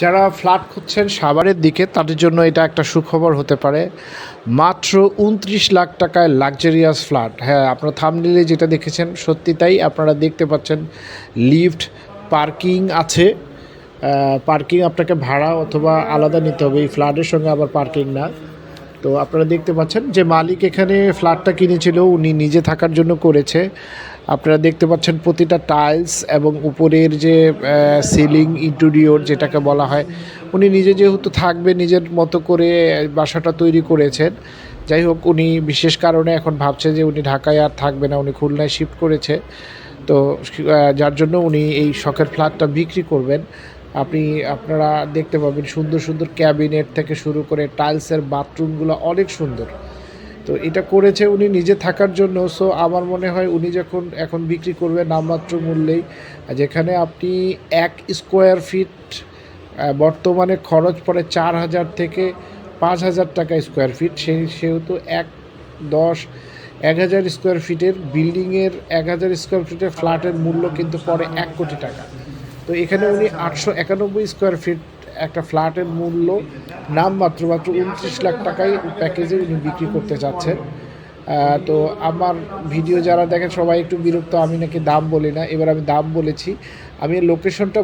যারা ফ্ল্যাট খুঁজছেন সাভারের দিকে, তাদের জন্য এটা একটা সুখবর হতে পারে। মাত্র উনত্রিশ লাখ টাকায় লাক্সারিয়াস ফ্ল্যাট হ্যাঁ আপনারা থামনিলে যেটা দেখেছেন, সত্যি তাই আপনারা দেখতে পাচ্ছেন লিফট পার্কিং আছে। পার্কিং আপনাকে ভাড়া অথবা আলাদা নিতে হবে, এই ফ্ল্যাটের সঙ্গে আবার পার্কিং না। তো আপনারা দেখতে পাচ্ছেন যে মালিক এখানে ফ্ল্যাটটা কিনেছিল, উনি নিজে থাকার জন্য করেছে। আপনারা দেখতে পাচ্ছেন প্রতিটা টাইলস এবং উপরের যে সিলিং ইন্টেরিয়র যেটাকে বলা হয়, উনি নিজে যেহেতু থাকবে, নিজের মতো করে বাসাটা তৈরি করেছেন। যাই হোক, উনি বিশেষ কারণে এখন ভাবছে যে উনি ঢাকায় আর থাকবে না, উনি খুলনায় শিফট করেছে। তো যার জন্য উনি এই শখের ফ্ল্যাটটা বিক্রি করবেন। আপনি, আপনারা দেখতে পাবেন সুন্দর সুন্দর ক্যাবিনেট থেকে শুরু করে টাইলসের বাথরুমগুলো অনেক সুন্দর। তো এটা করেছে উনি নিজে থাকার জন্য। সো আমার মনে হয় উনি যখন এখন বিক্রি করবে নামমাত্র মূল্যেই, যেখানে আপনি এক স্কোয়ার ফিট বর্তমানে খরচ পড়ে চার হাজার থেকে পাঁচ হাজার টাকা স্কোয়ার ফিট সেই সেহেতু এক দশ, এক হাজার স্কোয়ার ফিটের বিল্ডিংয়ের এক হাজার স্কোয়ার ফিটের ফ্ল্যাটের মূল্য কিন্তু পড়ে এক কোটি টাকা। তো এখানে উনি আটশো একানব্বই স্কোয়ার ফিট একটা ফ্ল্যাটের মূল্য নাম মাত্র উনত্রিশ লাখ টাকায় প্যাকেজে উনি বিক্রি করতে চাচ্ছেন তো আমার ভিডিও যারা দেখেন সবাই একটু বিরক্ত, আমি নাকি দাম বলি না। এবার আমি দাম বলেছি। আমি লোকেশনটা